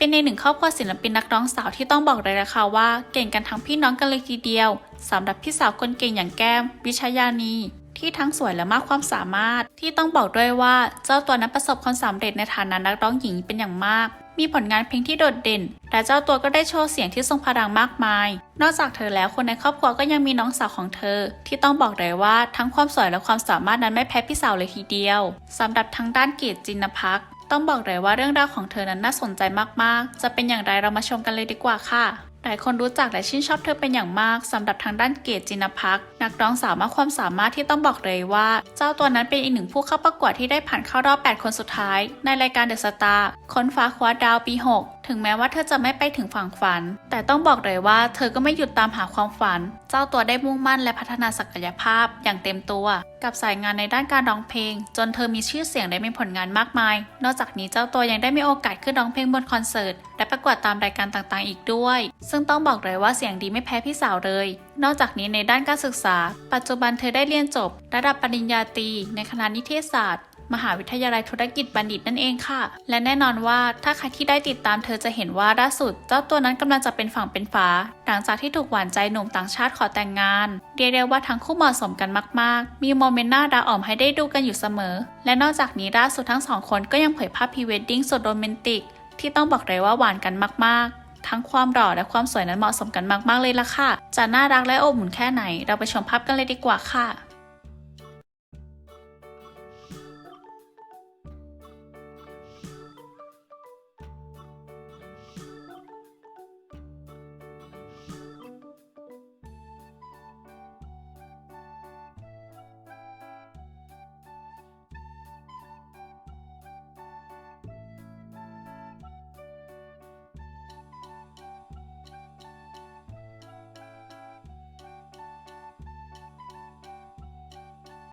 เป็นในหนึ่งครอบครัวศิลปินนักร้องสาวที่ต้องบอกเลยนะคะว่า เก่งกันทั้งพี่น้องกันเลยทีเดียวสำหรับพี่สาวคนเก่งอย่างแก้ม วิชยานีที่ทั้งสวยและมากความสามารถ ที่ต้องบอกด้วยว่าเจ้าตัวนั้นประสบความสำเร็จในฐานะนักร้องหญิงเป็นอย่างมาก มีผลงานเพลงที่โดดเด่น และเจ้าตัวก็ได้โชว์เสียงที่ทรงพลังมากมาย นอกจากเธอแล้วคนในครอบครัวก็ยังมีน้องสาวของเธอ ที่ต้องบอกเลยว่าทั้งความสวยและความสามารถนั้นไม่แพ้พี่สาวเลยทีเดียวสำหรับทางด้านเกียรติจินพัก ต้องบอกเลยว่าเรื่องราวของเธอนั้นน่าสนใจมากๆ จะเป็นอย่างไรเรามาชมกันเลยดีกว่าค่ะ หลายคนรู้จักและชื่นชอบเธอเป็นอย่างมากสำหรับทางด้านเกรดจินพัก นักร้องสาวมากความสามารถที่ต้องบอกเลยว่า เจ้าตัวนั้นเป็นอีกหนึ่งผู้เข้าประกวดที่ได้ผ่านเข้ารอบ 8 คนสุดท้าย ในรายการเดอะสตาร์ค้นฟ้าคว้าดาวปี 6 ถึงแม้ว่าเธอจะไม่ไปถึงฝั่งฝัน แต่ต้องบอกเลยว่าเธอก็ไม่หยุดตามหาความฝัน เจ้าตัวได้มุ่งมั่นและพัฒนาศักยภาพ อย่างเต็มตัว กับสายงานในด้านการร้องเพลง จนเธอมีชื่อเสียงและมีผลงานมากมาย นอกจากนี้เจ้าตัวยังได้มีโอกาสขึ้นร้องเพลงบนคอนเสิร์ต และประกวดตามรายการต่างๆ อีกด้วย ซึ่งต้องบอกเลยว่าเสียงดีไม่แพ้พี่สาวเลย นอกจากนี้ในด้านการศึกษา ปัจจุบันเธอได้เรียนจบ ระดับปริญญาตรีในคณะนิเทศศาสตร์มหาวิทยาลัยธุรกิจบัณฑิตนั่นเองค่ะ และแน่นอนว่าถ้าใครที่ได้ติดตามเธอจะเห็นว่าล่าสุด เจ้าตัวนั้นกำลังจะเป็นฝั่งเป็นฝา หลังจากที่ถูกหวานใจหนุ่มต่างชาติขอแต่งงาน เรียกได้ว่าทั้งคู่เหมาะสมกันมาก ๆ มีโมเมนต์น่ารักอ่อมให้ได้ดูกันอยู่เสมอ และนอกจากนี้ล่าสุดทั้งสองคนก็ยังเผยภาพพรีเวดดิ้งสุดโรแมนติก ที่ต้องบอกเลยว่าหวานกันมากๆ ทั้งความหล่อและความสวยนั้นเหมาะสมกันมากๆเลยล่ะค่ะ จะน่ารักและอบอุ่นแค่ไหน เราไปชมภาพกันเลยดีกว่าค่ะ